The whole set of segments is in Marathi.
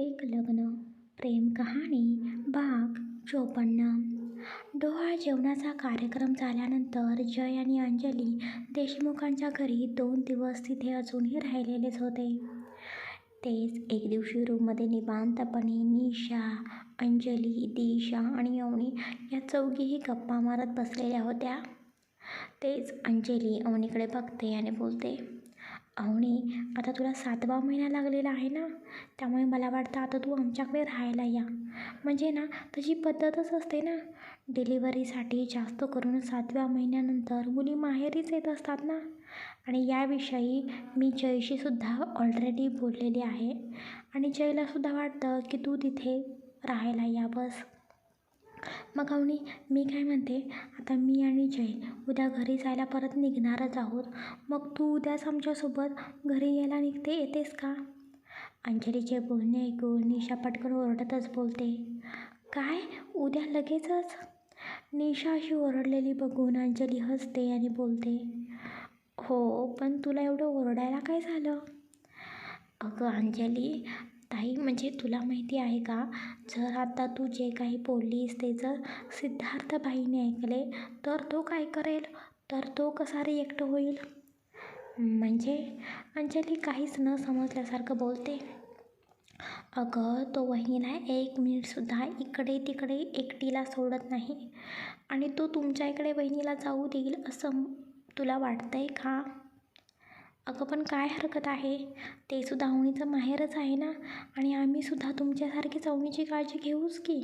एक लग्न प्रेम कहाणी भाग चोपन्न डोहाळ जेवणाचा कार्यक्रम झाल्यानंतर जय आणि अंजली देशमुखांच्या घरी दोन दिवस तिथे अजूनही राहिलेलेच होते. तेच एक दिवशी रूममध्ये निवांतपणे निशा, अंजली, दिशा आणि अवनी या चौघीही गप्पा मारत बसलेल्या होत्या. तेच अंजली अवनीकडे बघते आणि बोलते, अवनी आता तुला सातवा महिना लागलेला आहे ना, त्यामुळे मला वाटतं आता तू आमच्याकडे राहायला या. म्हणजे ना तशी पद्धतच असते ना, डिलिव्हरीसाठी जास्त करून सातव्या महिन्यानंतर मुली माहेरीच येत असतात ना. आणि याविषयी मी जयशीसुद्धा ऑलरेडी बोललेली आहे आणि जयलासुद्धा वाटतं की तू तिथे राहायला या बस. मग अवनी मी काय म्हणते, आता मी आणि जय उद्या घरी जायला परत निघणारच आहोत. मग तू उद्याच आमच्यासोबत घरी यायला निघते येतेस का? अंजलीचे बोलणे ऐकून निशा पटकन ओरडतच बोलते, काय उद्या लगेचच? निशा अशी ओरडलेली बघून अंजली हसते आणि बोलते, हो पण तुला एवढं ओरडायला काय झालं? अगं अंजली ताई म्हणजे तुला माहिती आहे का, जर आता तू जे काही बोललीस ते जर सिद्धार्थबाईने ऐकले तर तो काय करेल? तर तो कसा रिॲक्ट होईल? म्हणजे? अंजली काहीच न समजल्यासारखं बोलते. अगं तो वहिनीला एक मिनिटसुद्धा इकडे तिकडे एकटीला सोडत नाही आणि तो तुमच्या इकडे वहिनीला जाऊ देईल असं तुला वाटतंय का? अगं पण काय हरकत आहे? ते सुद्धा अवनीचं माहेरच आहे ना आणि आम्ही सुद्धा तुमच्यासारखीच अवनीची काळजी घेऊच की.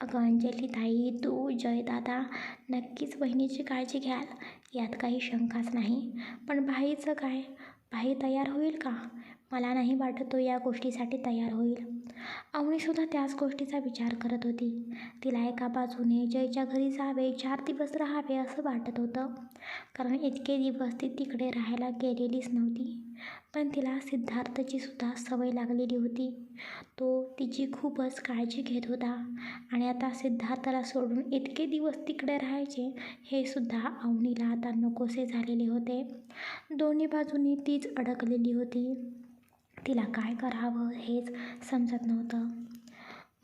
अगं अंजली ताई तू, जयदादा नक्कीच बहिणीची काळजी घ्याल यात काही शंकाच नाही. पण भाईचं काय? भाई तयार होईल का? मला नाही वाटत तो या गोष्टीसाठी तयार होईल. अवनीसुद्धा त्याच गोष्टीचा विचार करत होती. तिला एका बाजूने जयच्या घरी जावे, चार दिवस राहावे असं वाटत होतं. कारण इतके दिवस ती तिकडे राहायला गेलेलीच नव्हती. पण तिला सिद्धार्थची सुद्धा सवय लागलेली होती. तो तिची खूपच काळजी घेत होता आणि आता सिद्धार्थला सोडून इतके दिवस तिकडे राहायचे हे सुद्धा अवनीला आता नकोसे झालेले होते. दोन्ही बाजूंनी तीच अडकलेली होती. तिला काय करावं हेच समजत नव्हतं.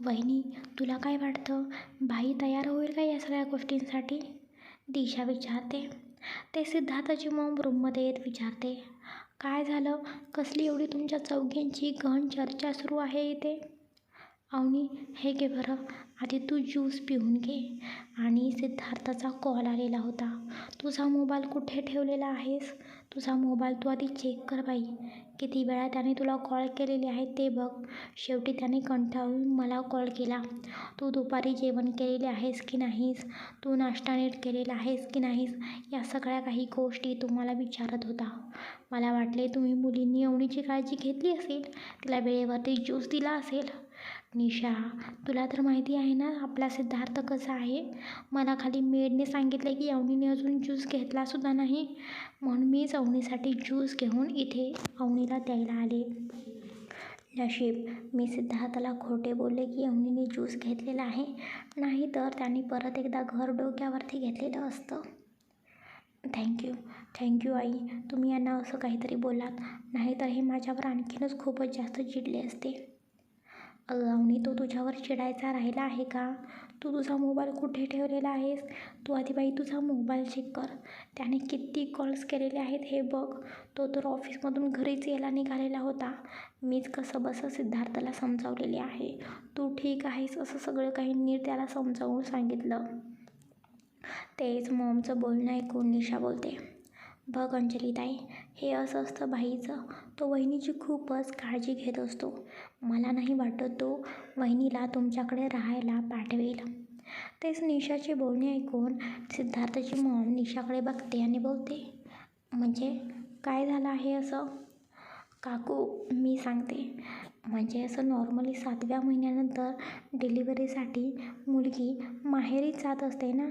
वहिनी तुला काय वाटतं, भाई तयार होईल का या सगळ्या गोष्टींसाठी? दिशा विचारते. ते सिद्धार्थची मग रूममध्ये येत विचारते, काय झालं? कसली एवढी तुमच्या चौघींची गहन चर्चा सुरू आहे इथे? अवनी हे घे बरं, आधी तू ज्यूस पिऊन घे. आणि सिद्धार्थाचा कॉल आलेला होता. तुझा मोबाईल कुठे ठेवलेला आहेस? तुझा मोबाईल तू आधी चेक कर बाई. किती वेळा त्याने तुला कॉल केलेले आहे ते बघ. शेवटी त्याने कंटाळून मला कॉल केला. तू दुपारी जेवण केलेले आहेस की नाहीस? तू नाश्ता नीट केलेला आहेस की नाहीस या सगळ्या काही गोष्टी तुम्हाला विचारत होता. मला वाटले तुम्ही मुलींनी अवनीची काळजी घेतली असेल, तिला वेळेवरती ज्यूस दिला असेल. निशा तुला तर माहिती आहे ना आपला सिद्धार्थ कसा आहे. मला खाली मेडने सांगितलं की अवनीने अजून ज्यूस घेतलासुद्धा नाही. म्हणून मीच अवनीसाठी ज्यूस घेऊन इथे अवनीला द्यायला आले. नशीब मी सिद्धार्थाला खोटे बोलले की अवनीने ज्यूस घेतलेला आहे, नाहीतर त्याने परत एकदा घर डोक्यावरती घेतलेलं असतं. थँक्यू थँक्यू आई तुम्ही यांना असं काहीतरी बोलात नाहीतर हे माझ्यावर आणखीनच खूपच जास्त चिडले असते. अगं अवनी तो तुझ्यावर चिडायचा राहिला आहे का? तू तुझा मोबाईल कुठे ठेवलेला आहेस? तू आधी बाई तुझा मोबाईल चेक कर. त्याने किती कॉल्स केलेले आहेत हे बघ. तो तर ऑफिसमधून घरीच यायला निघालेला होता. मीच कसं बसं सिद्धार्थला समजावलेले आहे. तू ठीक आहेस असं सगळं काही नीट त्याला समजावून सांगितलं. तेच मॉमचं बोलणं ऐकून निशा बोलते, बघ अंजलीताई हे असं असतं भाईचं. तो वहिनीची खूपच काळजी घेत असतो. मला नाही वाटत तो वहिनीला तुमच्याकडे राहायला पाठवेल. तेच निशाचे बोलणे ऐकून सिद्धार्थची मॉम निशाकडे बघते आणि बोलते, म्हणजे काय झालं आहे असं? काकू मी सांगते. म्हणजे असं नॉर्मली सातव्या महिन्यानंतर डिलिव्हरीसाठी मुलगी माहेरीच जात असते ना.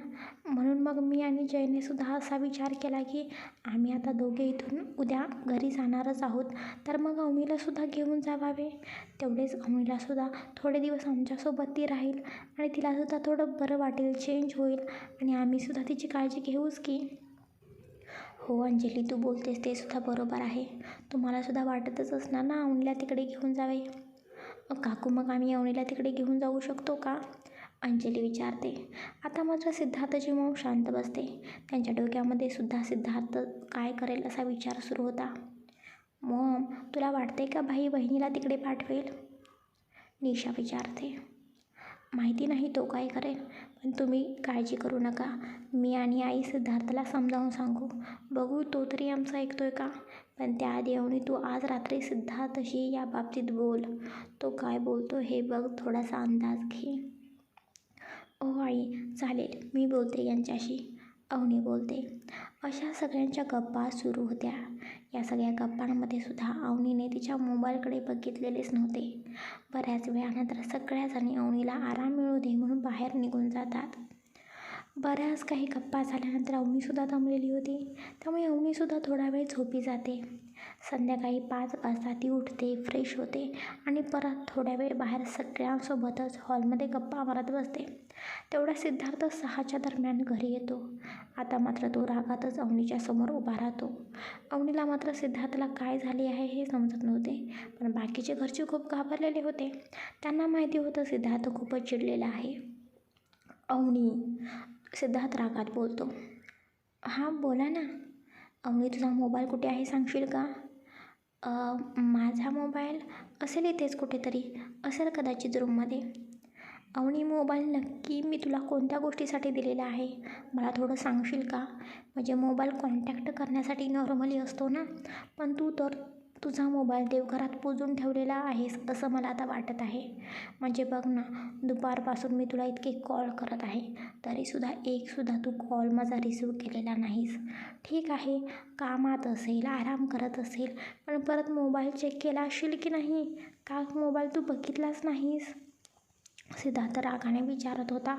म्हणून मग मी आणि जयने सुद्धा असा विचार केला की आम्ही आता दोघे इथून उद्या घरी जाणारच आहोत, तर मग अवनीलासुद्धा घेऊन जावावे. तेवढेच अवनीलासुद्धा थोडे दिवस आमच्यासोबत ती राहील आणि तिलासुद्धा थोडं बरं वाटेल, चेंज होईल आणि आम्हीसुद्धा तिची काळजी घेऊच की. हो अंजली तू बोलतेस ते सुद्धा बरोबर आहे. तुम्हाला सुद्धा वाटतच असणार ना अवनीला तिकडे घेऊन जावे. काकू मग आम्ही अवनीला तिकडे घेऊन जाऊ शकतो का? अंजली विचारते. आता मात्र सिद्धार्थची मऊ शांत बसते. त्यांच्या डोक्यामध्ये सुद्धा सिद्धार्थ काय करेल असा विचार सुरू होता. मॉम तुला वाटते का भाई बहिणीला तिकडे पाठवेल? निशा विचारते. माहिती नाही तो काय करेल. पण तुम्ही काळजी करू नका. मी आणि आई सिद्धार्थला समजावून सांगू. बघू तो तरी आमचं ऐकतोय का? पण त्याआधी अवनी तू आज रात्री सिद्धार्थशी या बाबतीत बोल. तो काय बोलतो हे बघ थोडासा अंदाज घे. ओ आई चालेल. मी बोलते यांच्याशी. अवनी बोलते अशा सगळ्यांच्या गप्पा सुरू होत्या. या सगळ्या गप्पांमध्ये सुद्धा अवनीने तिच्या मोबाईलकडे बघितलेलेच नव्हते. बऱ्याच वेळानंतर सगळ्याजणी अवनीला आराम मिळू दे म्हणून बाहेर निघून जातात. बऱ्याच काही गप्पा झाल्यानंतर अवनीसुद्धा दमलेली होती. त्यामुळे अवनीसुद्धा थोडा वेळ झोपी जाते. संध्याकाळी पाच वाजता ती उठते फ्रेश होते आणि परत थोड्या वेळ बाहेर सगळ्यांसोबतच हॉलमध्ये गप्पा मारत बसते. तेवढा सिद्धार्थ सहाच्या दरम्यान घरी येतो. आता मात्र तो रागातच अवनीच्या समोर उभा राहतो. अवनीला मात्र सिद्धार्थला काय झाले आहे हे समजत नव्हते पण बाकीचे घरचे खूप घाबरलेले होते. त्यांना माहिती होतं सिद्धार्थ खूपच चिडलेला आहे. अवनी सिद्धार्थ रागात बोलतो हां बोला ना. अवनी तुझा मोबाईल कुठे आहे सांगशील का? माझा मोबाईल असेल इथेच कुठेतरी. असेल कदाचित रूममध्ये. अवनी मोबाईल नक्की मी तुला कोणत्या गोष्टीसाठी दिलेला आहे? मला थोडं सांगशील का? म्हणजे मोबाईल कॉन्टॅक्ट करण्यासाठी नॉर्मली असतो ना? पण तू तर तुझा मोबाईल देवघरात पुजून ठेवलेला आहेस असं मला आता वाटत आहे. म्हणजे बघ ना दुपारपासून मी तुला इतके कॉल करत आहे तरीसुद्धा एकसुद्धा तू कॉल माझा रिसीव केलेला नाहीस. ठीक आहे कामात असेल आराम करत असेल पण परत मोबाईल चेक केला असेल की नाही? का मोबाईल तू बघितलाच नाहीस? सिद्धार्थ रागाने विचारत होता.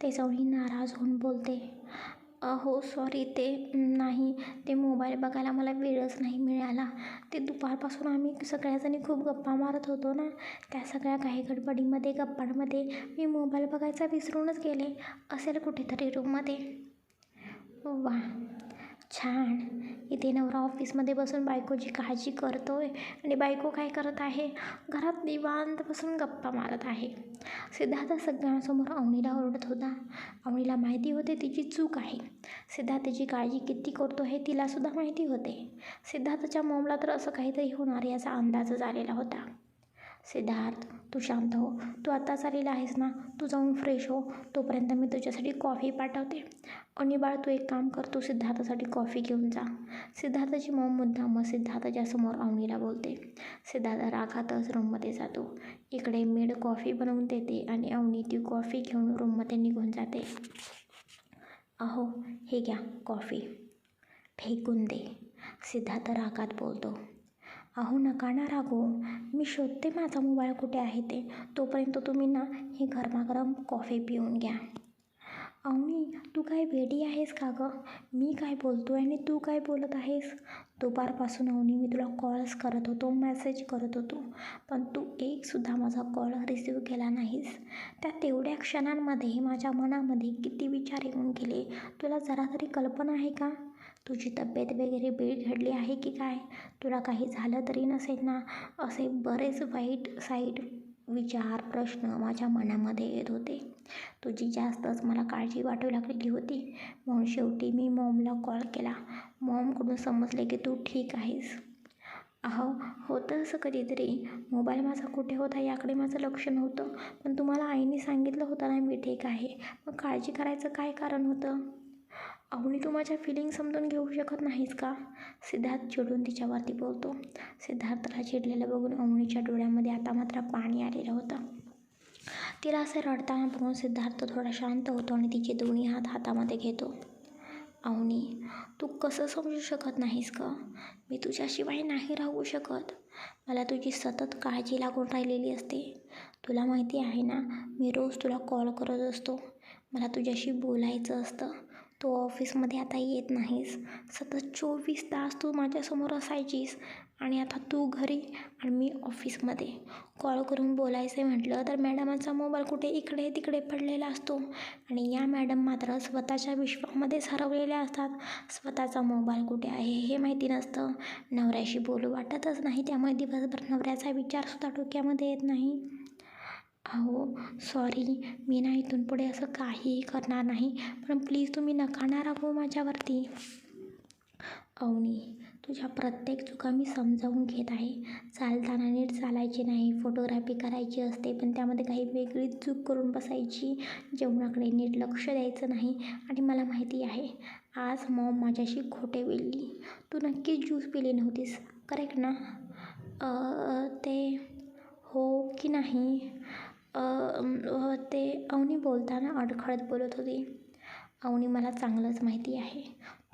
ते सवणी नाराज होऊन बोलते हो सॉरी ते नाही. ते मोबाईल बघायला मला वेळच नाही मिळाला. ते दुपारपासून आम्ही सगळ्याजणी खूप गप्पा मारत होतो ना. त्या सगळ्या काही गडबडीमध्ये गप्पांमध्ये मी मोबाईल बघायचा विसरूनच गेले. असेल कुठेतरी रूममध्ये वा छान. इथे नवरा ऑफिसमध्ये बसून बायकोची काळजी करतो आहे आणि बायको काय करत आहे? घरात निवांत बसून गप्पा मारत आहे. सिद्धार्थ सगळ्यांसमोर अवनीला ओरडत होता. अवनीला माहिती होते तिची चूक आहे. सिद्धार्थ तिची काळजी किती करतो हे तिलासुद्धा माहिती होते. सिद्धार्थच्या मोमला तर असं काहीतरी होणार याचा अंदाजच आलेला होता. सिद्धार्थ तू शांत हो. तू आत्ताच आलेला आहेस ना? तू जाऊन फ्रेश हो. तोपर्यंत मी तुझ्यासाठी कॉफी पाठवते. आणि बाळ तू एक काम कर. तू सिद्धार्थासाठी कॉफी घेऊन जा. सिद्धार्थाची मॉम मुद्दा मग सिद्धार्थाच्या समोर अवनीला बोलते. सिद्धार्थ रागातच रूममध्ये जातो. इकडे मेड कॉफी बनवून देते आणि अवनी ती कॉफी घेऊन रूममध्ये निघून जाते. अहो हे घ्या कॉफी फेकून दे. सिद्धार्थ रागात बोलतो. अहो नका ना रागो मी शोधते माझा मोबाईल कुठे आहे ते. तोपर्यंत तुम्ही ना ही गरमागरम कॉफी पिऊन घ्या. अवनी तू काय वेडी आहेस का गं? मी काय बोलतो आहे आणि तू काय बोलत आहेस? दुपारपासून अवनी मी तुला कॉल्स करत होतो मेसेज करत होतो. पण तू एकसुद्धा माझा कॉल रिसीव केला नाहीस. त्या तेवढ्या क्षणांमध्ये माझ्या मनामध्ये किती विचार येऊन गेले. तुला जरा तरी कल्पना आहे का? तुझी तब्येत वगैरे बिघडली आहे की काय? तुला काही झालं तरी नसेल ना? असे बरेच वाईट साईट विचार प्रश्न माझ्या मनामध्ये येत होते. तुझी जास्तच मला काळजी वाटू लागलेली होती. म्हणून शेवटी मी मॉमला कॉल केला. मॉमकडून समजले की तू ठीक आहेस. अहो होतं असं कधीतरी. मोबाईल माझा कुठे होता याकडे माझं लक्ष नव्हतं. पण तुम्हाला आईने सांगितलं होतं ना मी ठीक आहे. मग काळजी करायचं काय कारण होतं? अवनी तू माझ्या फिलिंग समजून घेऊ शकत नाहीस का? सिद्धार्थ चिडून तिच्यावरती बोलतो. सिद्धार्थला चिडलेलं बघून अवनीच्या डोळ्यामध्ये आता मात्र पाणी आलेलं होतं. तिला असे रडताना बघून सिद्धार्थ थोडा शांत होतो आणि तिचे दोन्ही हात हातामध्ये घेतो. अवनी तू कसं समजू शकत नाहीस का मी तुझ्याशिवाय नाही राहू शकत. मला तुझी सतत काळजी लागून राहिलेली असते. तुला माहिती आहे ना मी रोज तुला कॉल करत असतो. मला तुझ्याशी बोलायचं असतं. तू ऑफिसमध्ये आता येत नाहीस. सतत चोवीस तास तू माझ्यासमोर असायचीस आणि आता तू घरी आणि मी ऑफिसमध्ये. कॉल करून बोलायचं आहे म्हटलं तर मॅडमांचा मोबाईल कुठे इकडे तिकडे पडलेला असतो. आणि या मॅडम मात्र स्वतःच्या विश्वामध्येच हरवलेल्या असतात. स्वतःचा मोबाईल कुठे आहे हे माहिती नसतं. नवऱ्याशी बोलू वाटतच नाही. त्यामुळे दिवसभर नवऱ्याचा विचारसुद्धा डोक्यामध्ये येत नाही. अहो सॉरी मी ना इथून पुढे असं काहीही करणार नाही. पण प्लीज तुम्ही नका ना रागवू माझ्यावरती. अवनी तुझ्या प्रत्येक चुका मी समजावून घेत आहे. चालताना नीट चालायची नाही. फोटोग्राफी करायची असते पण त्यामध्ये काही वेगळीच चूक करून बसायची. जेवणाकडे नीट लक्ष द्यायचं नाही आणि मला माहिती आहे आज मॉम माझ्याशी खोटे बोलली. तू नक्कीच ज्यूस पिली नव्हतीस करेक्ट ना? ते हो की नाही? ते अवनी बोलताना अडखळत बोलत होती. अवनी मला चांगलंच माहिती आहे.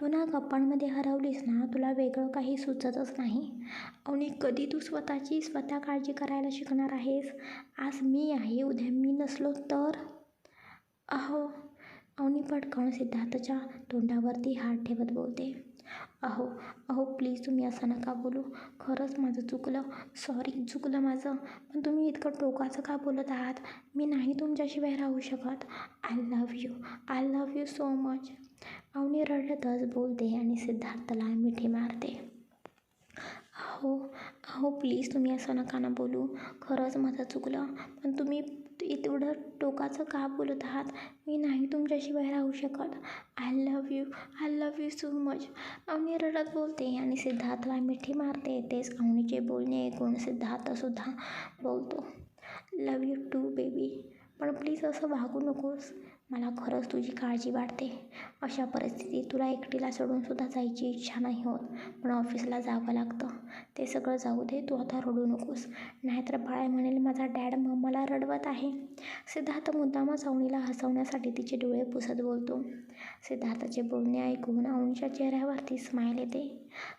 तू ना गप्पांमध्ये हरवलीस ना तुला वेगळं काही सुचतच नाही. अवनी कधी तू स्वतःची स्वतः काळजी करायला शिकणार आहेस? आज मी आहे उद्या मी नसलो तर? अहो अवनी पटकन सिद्धार्थच्या तोंडावरती हात ठेवत बोलते. अहो अहो प्लीज तुम्ही असं नका बोलू. खरंच माझं चुकलं. सॉरी चुकलं माझं. पण तुम्ही इतकं टोकाचं का बोलत आहात? मी नाही तुमच्याशिवाय राहू शकत. I love you I love you so much Avani रडतच बोलते आणि सिद्धार्थला मिठी मारते. अहो अहो प्लीज तुम्ही असं नका ना बोलू. खरंच माझं चुकलं. पण तुम्ही एवढं टोकाचं का बोलत आहात? मी नाही तुमच्याशिवाय राहू शकत. I love you I love you so much Avani रडत बोलते आणि सिद्धार्थला मिठी मारते. तेच अवनीचे बोलणे ऐकून सिद्धार्थसुद्धा बोलतो. लव यू टू बेबी पण प्लीज असं वागू नकोस. मला खरंच तुझी काळजी वाटते. अशा परिस्थितीत तुला एकटीला सोडूनसुद्धा जायची इच्छा नाही होत. पण ऑफिसला जावं लागतं. ते सगळं जाऊ दे तू आता रडू नकोस. नाहीतर बाळा म्हणेल माझा डॅड मला रडवत आहे. सिद्धार्थ मुद्दामच अवनीला हसवण्यासाठी तिचे डोळे पुसत बोलतो. सिद्धार्थाचे बोलणे ऐकून अवनीच्या चेहऱ्यावरती स्माईल येते.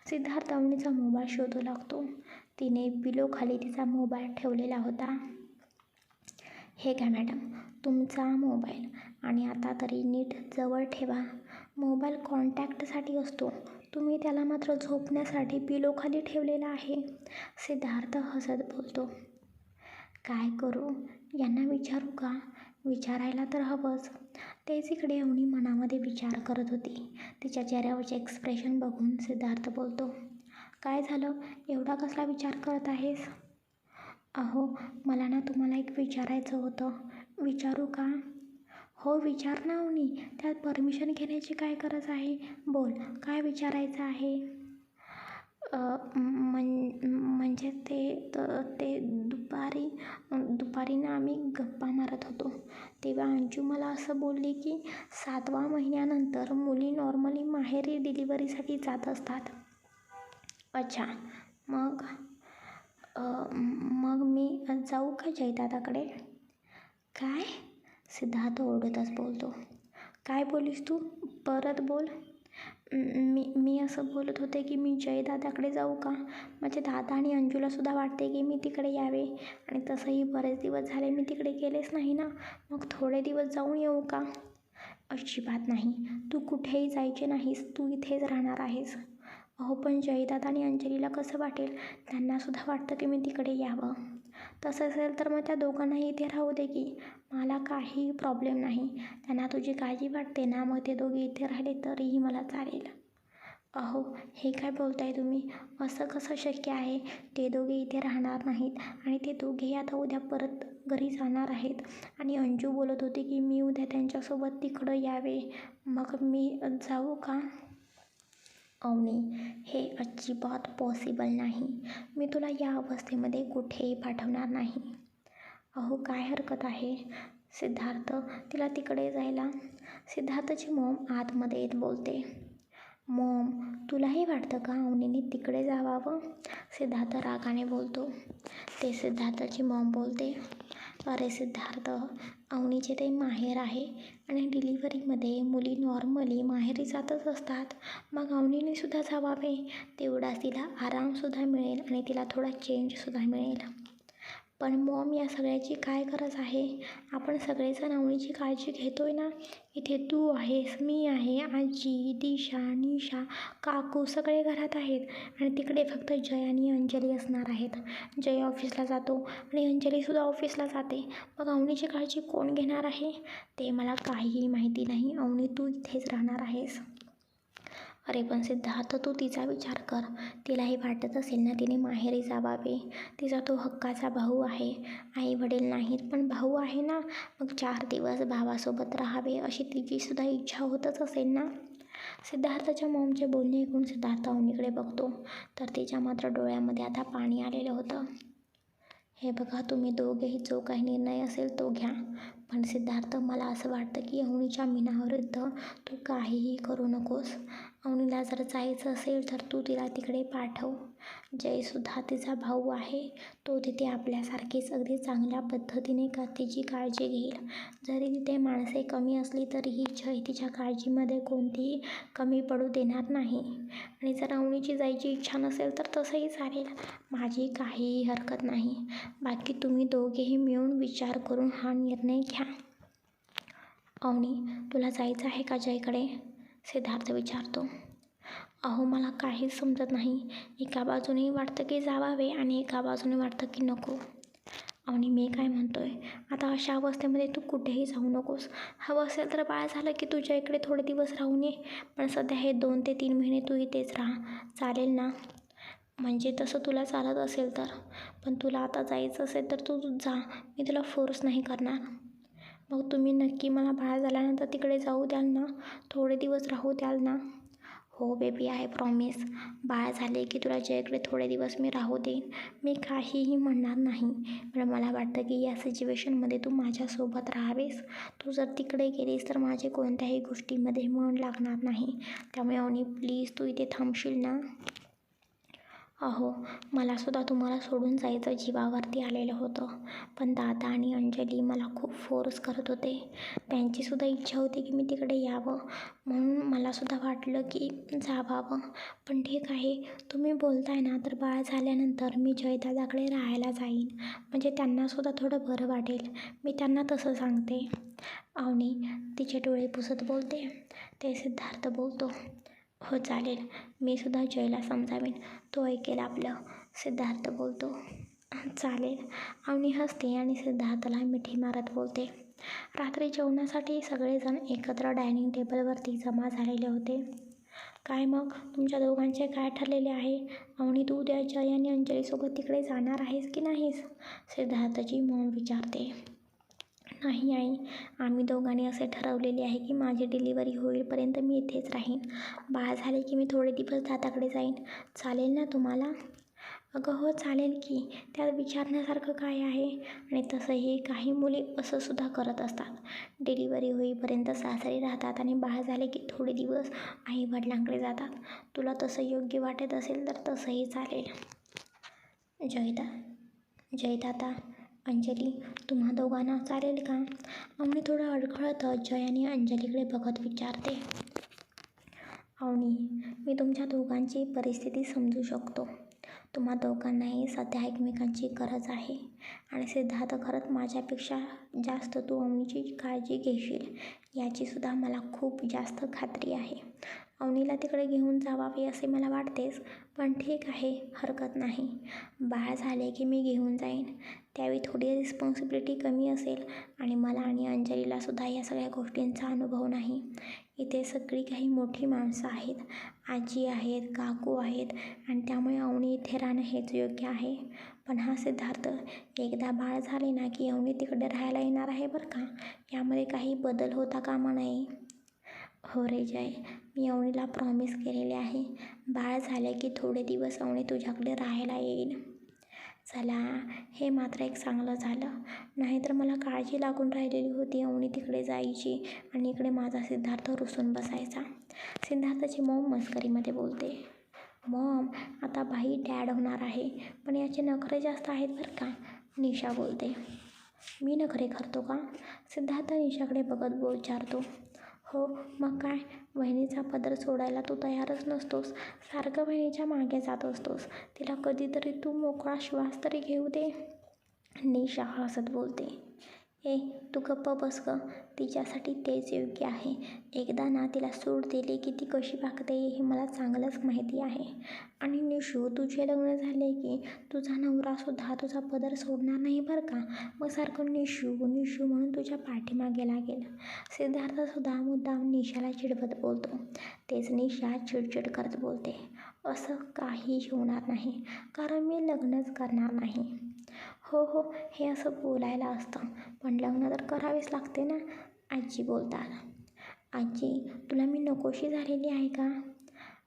सिद्धार्थ अवनीचा मोबाईल शोधू लागतो. तिने पिलोखाली तिचा मोबाईल ठेवलेला होता. हे घ्या मॅडम तुमचा मोबाईल आणि आता तरी नीट जवळ ठेवा. मोबाईल कॉन्टॅक्टसाठी असतो. तुम्ही त्याला मात्र झोपण्यासाठी पिलोखाली ठेवलेला आहे. सिद्धार्थ हसत बोलतो. काय करू? यांना विचारू का? विचारायला तर हवंच. तेच इकडे अवनी मनामध्ये विचार करत होती. तिच्या चेहऱ्यावरचे एक्सप्रेशन बघून सिद्धार्थ बोलतो. काय झालं? एवढा कसला विचार करत आहेस? अहो मला ना तुम्हाला एक विचारायचं होतं. विचारू का? हो विचार ना अवनी त्यात परमिशन घेण्याची काय गरज आहे? बोल काय विचारायचं आहे? मन म्हण म्हणजे ते तर ते दुपारी दुपारी ना आम्ही गप्पा मारत होतो. तेव्हा अंजू मला असं बोलली की सातवा महिन्यानंतर मुली नॉर्मली माहेरी डिलिव्हरीसाठी जात असतात. अच्छा मग मग मी जाऊ का जयदादाकडे? काय? सिद्धार्थ ओरडतच बोलतो. काय बोलीस तू? परत बोल. मी मी असं बोलत होते की मी जयदादाकडे जाऊ का? माझे दादा आणि अंजूलासुद्धा वाटते की मी तिकडे यावे. आणि तसंही बरेच दिवस झाले मी तिकडे गेलेच नाही ना. मग थोडे दिवस जाऊन येऊ का? अजिबात नाही. तू कुठेही जायचे नाहीस. तू इथेच राहणार आहेस. अहो पण जयदादा आणि अंजलीला कसं वाटेल? त्यांनासुद्धा वाटतं की मी तिकडे यावं. तसं असेल तर मग त्या दोघांनाही इथे राहू दे की. मला काही प्रॉब्लेम नाही. त्यांना तुझी काळजी वाटते ना? मग ते दोघे इथे राहिले तरीही मला चालेल. अहो हे काय बोलताय तुम्ही? असं कसं शक्य आहे? ते दोघे इथे राहणार नाहीत आणि ते दोघे आता उद्या परत घरी जाणार आहेत. आणि अंजू बोलत होती की मी उद्या त्यांच्यासोबत तिकडं यावे. मग मी जाऊ का? अवनी हे अजिबात पॉसिबल नाही. मी तुला या अवस्थेमध्ये कुठेही पाठवणार नाही. अहो काय हरकत आहे? सिद्धार्थ तिला तिकडे जायला सिद्धार्थची मॉम आतमध्ये येत बोलते. मॉम तुलाही वाटतं का अवनीने तिकडे जावावं? सिद्धार्थ रागाने बोलतो. ते सिद्धार्थची मॉम बोलते. अरे सिद्धार्थ अवनीचे ते माहेर आहे आणि डिलिव्हरीमध्ये मुली नॉर्मली माहेरी जातच असतात. मग अवनीने सुद्धा जावावे. तेवढाच तिला आरामसुद्धा मिळेल आणि तिला थोडा चेंजसुद्धा मिळेल. पण मॉम या सगळ्याची काय गरज आहे? आपण सगळेजण अवनीची काळजी घेतो आहे ना? इथे तू आहेस मी आहे आजी दिशा निशा काकू सगळे घरात आहेत. आणि तिकडे फक्त जय आणि अंजली असणार आहेत. जय ऑफिसला जातो आणि अंजलीसुद्धा ऑफिसला जाते. मग अवनीची काळजी कोण घेणार आहे? ते मला काहीही माहिती नाही. अवनी तू इथेच राहणार आहेस. अरे पण सिद्धार्थ तू तिचा विचार कर. तिलाही वाटत असेल ना तिने माहेरी जावावे. तिचा तो हक्काचा भाऊ आहे. आई वडील नाहीत पण भाऊ आहे ना. मग चार दिवस भावासोबत राहावे अशी तिचीसुद्धा इच्छा होतच असेल ना? सिद्धार्थाच्या मॉमचे बोलणे ऐकून सिद्धार्थ अवनीकडे बघतो. तर तिच्या मात्र डोळ्यामध्ये आता पाणी आलेलं होतं. हे बघा तुम्ही दोघेही जो काही निर्णय असेल तो घ्या. पण सिद्धार्थ मला असं वाटतं की अवनीच्या मिनाविरुद्ध तू काहीही करू नकोस. अवनीला जर जायचं असेल तर तू तिला तिकडे पाठव. जयसुद्धा तिचा भाऊ आहे. तो तिथे आपल्यासारखीच अगदी चांगल्या पद्धतीने का तिची काळजी घेईल. जरी तिथे माणसे कमी असली तरीही जय तिच्या काळजीमध्ये कोणतीही कमी पडू देणार नाही. आणि जर अवनीची जायची इच्छा नसेल तर तसंही चालेल. माझी काहीही हरकत नाही. बाकी तुम्ही दोघेही मिळून विचार करून हा निर्णय घ्या. अवनी तुला जायचं आहे का जयकडे? सिद्धार्थ विचारतो अहो मला काहीच समजत नाही. एका बाजूने वाटतं की जावावे आणि एका बाजूने वाटतं की नको. आणि मी काय म्हणतो आहे आता अशा अवस्थेमध्ये तू कुठेही जाऊ नकोस. हवं असेल तर बाळ झालं की तुझ्या इकडे थोडे दिवस राहून ये. पण सध्या हे दोन ते तीन महिने तू इथेच राहा. चालेल ना? म्हणजे तसं तुला चालत असेल तर. पण तुला आता जायचं असेल तर तू जा. मी तुला फोर्स नाही करणार. मग तुम्ही नक्की मला बाळ झाल्यानंतर तिकडे जाऊ द्याल ना? थोडे दिवस राहू द्याल ना? हो बेबी आय प्रॉमिस बाळ झाले की तुला जयकडे थोडे दिवस मी राहू देईन. मी काहीही म्हणणार नाही. पण मला वाटतं की या सिच्युएशनमध्ये तू माझ्यासोबत राहावेस. तू जर तिकडे गेलीस तर माझे कोणत्याही गोष्टीमध्ये मन लागणार नाही. त्यामुळे अवनी प्लीज तू इथे थांबशील ना? अहो मलासुद्धा तुम्हाला सोडून जायचं जीवावरती आलेलं होतं. पण दादा आणि अंजली मला खूप फोर्स करत होते. त्यांचीसुद्धा इच्छा होती की मी तिकडे यावं. म्हणून मलासुद्धा वाटलं की जावावं. पण ठीक आहे तुम्ही बोलताय ना तर बाळ झाल्यानंतर मी जयदादाकडे राहायला जाईन. म्हणजे त्यांनासुद्धा थोडं बरं वाटेल. मी त्यांना तसं सांगते. अवनी तिचे डोळे पुसत बोलते. ते सिद्धार्थ बोलतो. हो चालेल. मी सुद्धा जयला समजावीन. तो ऐकेल आपलं. सिद्धार्थ बोलतो. चालेल. अवनी हसते आणि सिद्धार्थला मिठी मारत बोलते. रात्री जेवणासाठी सगळेजण एकत्र डायनिंग टेबलवरती जमा झालेले होते. काय मग? तुमच्या दोघांचे काय ठरलेले आहे? अवनी तू उद्या जय आणि अंजलीसोबत तिकडे जाणार आहेस की नाहीस? सिद्धार्थची मॉम विचारते. नाही आई. आम्ही दोघांनी असे ठरवलेले आहे की माझी डिलिव्हरी होईपर्यंत मी इथेच राहीन. बाळ झाले की मी थोडे दिवस दादाकडे जाईन. चालेल ना तुम्हाला? अगं हो चालेल की. त्यात विचारण्यासारखं काय आहे? आणि तसंही काही मुली असं सुद्धा करत असतात. डिलिव्हरी होईपर्यंत सासरी राहतात आणि बाळ झाले की थोडे दिवस आई वडिलांकडे जातात. तुला तसं योग्य वाटत असेल तर तसंही चालेल. जयदा जयदाता अंजली तुम्हा दोघांना चालेल का? अवनी थोडं अडखळत जय आणि अंजलीकडे बघत विचारते. अवनी मी तुमच्या दोघांची परिस्थिती समजू शकतो. तुम्हा दोघांनाही सध्या एकमेकांची गरज आहे. आणि सिद्धार्थ खरंच माझ्यापेक्षा जास्त तू अवनीची काळजी घेशील याचीसुद्धा मला खूप जास्त खात्री आहे. अवनीला तिकडे घेऊन जावावे असे मला वाटतेच पण ठीक आहे हरकत नाही. बाळ झाले की मी घेऊन जाईन. त्यावेळी थोडी रिस्पॉन्सिबिलिटी कमी असेल आणि मला आणि अंजलीलासुद्धा या सगळ्या गोष्टींचा अनुभव नाही. इथे सगळी काही मोठी माणसं आहेत. आजी आहेत काकू आहेत आणि त्यामुळे अवनी इथे राहणं हेच योग्य आहे. पण हा सिद्धार्थ एकदा बाळ झाले ना की अवनी तिकडे राहायला येणार आहे बरं का? यामध्ये काही बदल होता कामा नाही. हो रे जय. मी अवनीला प्रॉमिस केलेले आहे. बाळ झाले की थोडे दिवस अवनी तुझ्याकडे राहायला येईल. चला हे मात्र एक चांगलं झालं. नाहीतर मला काळजी लागून राहिलेली होती अवनी तिकडे जायची आणि इकडे माझा सिद्धार्थ रुसून बसायचा. सिद्धार्थाची मॉम मस्करीमध्ये बोलते मॉम आता भाई डॅड होणार आहे पण याचे नखरे जास्त आहेत बरं का? निशा बोलते मी नखरे करतो का? सिद्धार्थ निशाकडे बघत बोल विचारतो हो मग काय? बहिणीचा पदर सोडायला तू तयारच नसतोस. सारखं बहिणीच्या मागे जात असतोस. तिला कधीतरी तू मोकळा श्वास तरी घेऊ दे. निशा हसत बोलते. ए तू गप्प बस ग. तिच्यासाठी तेच योग्य आहे. एकदा ना तिला सूट दिली की ती कशी वागते हे मला चांगलंच माहिती आहे. आणि निशू तुझे लग्न झाले की तुझा नवरासुद्धा तुझा पदर सोडणार नाही बरं का? मग सारखं निशू निशू म्हणून तुझ्या पाठीमागे लागेल. सिद्धार्थसुद्धा मुद्दाम निशाला चिडवत बोलतो. तेच निशा चिडचिड करत बोलते. असं काही होणार नाही. कारण मी लग्नच करणार नाही. हो हो हे असं बोलायला असतं. पण लग्न तर करावेच लागते ना आजी बोलतात आजी तुला मी नकोशी झालेली आहे का?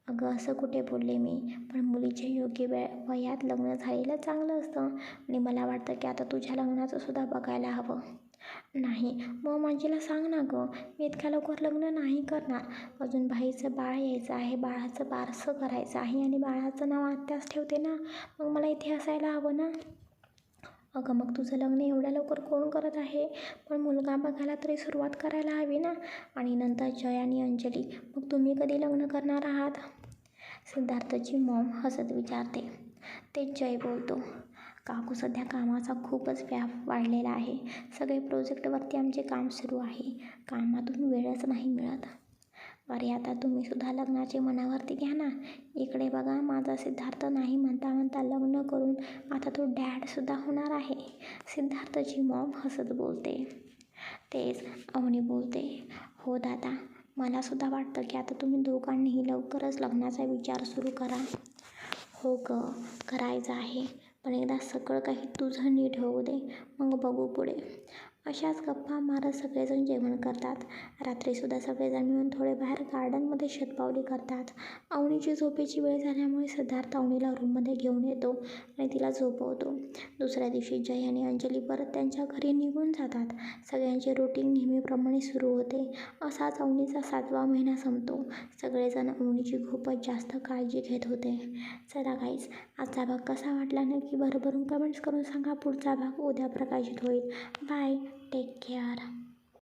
अगं असं कुठे बोलले मी? पण मुलीच्या योग्य वेळ वयात लग्न झालेलं चांगलं असतं. आणि मला वाटतं की आता तुझ्या लग्नाचं सुद्धा बघायला हवं. नाही मग माझीला सांग ना गं. मी इतक्या लवकर लग्न नाही करणार. अजून बाईचं बाळ यायचं आहे बाळाचं बारसं करायचं आहे आणि बाळाचं नाव आत्याच ठेवते ना. मग मला इथे असायला हवं ना? अगं मग तुझं लग्न एवढ्या लवकर कोण करत आहे? पण मुलगा बघायला तरी सुरुवात करायला हवी ना? आणि नंतर जय आणि अंजली मग तुम्ही कधी लग्न करणार आहात? सिद्धार्थची मॉम हसत विचारते. ते जय बोलतो. काकू सध्या कामाचा खूपच व्याप वाढलेला आहे. सगळे प्रोजेक्टवरती आमचे काम सुरू आहे. कामातून वेळच नाही मिळत. अरे आता तुम्ही सुद्धा लग्नाचे मनावरती घ्या ना. इकडे बघा माझा सिद्धार्थ नाही म्हणता म्हणता लग्न करून आता तो डॅडसुद्धा होणार आहे. सिद्धार्थची मॉम हसत बोलते. तेच अवनी बोलते हो दादा मलासुद्धा वाटतं की आता तुम्ही दोघांनीही लवकरच लग्नाचा विचार सुरू करा. हो ग करायचं आहे. पण एकदा सगळं काही तुझं नीट होऊ दे. मग बघू पुढे. अशाच गप्पा मारत सगळेजण जेवण करतात. रात्रीसुद्धा सगळेजण मिळून थोडे बाहेर गार्डनमध्ये शतपावली करतात. अवनीची झोपेची वेळ झाल्यामुळे सिद्धार्थ अवनीला रूममध्ये घेऊन येतो आणि तिला झोपवतो. दुसऱ्या दिवशी जय आणि अंजली परत त्यांच्या घरी निघून जातात. सगळ्यांचे रुटीन नेहमीप्रमाणे सुरू होते. असाच अवनीचा सातवा महिना संपतो. सगळेजण अवनीची खूपच जास्त काळजी घेत होते. चला काहीच आजचा भाग कसा वाटला नक्की भरभरून कमेंट्स करून सांगा. पुढचा भाग उद्या प्रकाशित होईल. Bye Take care.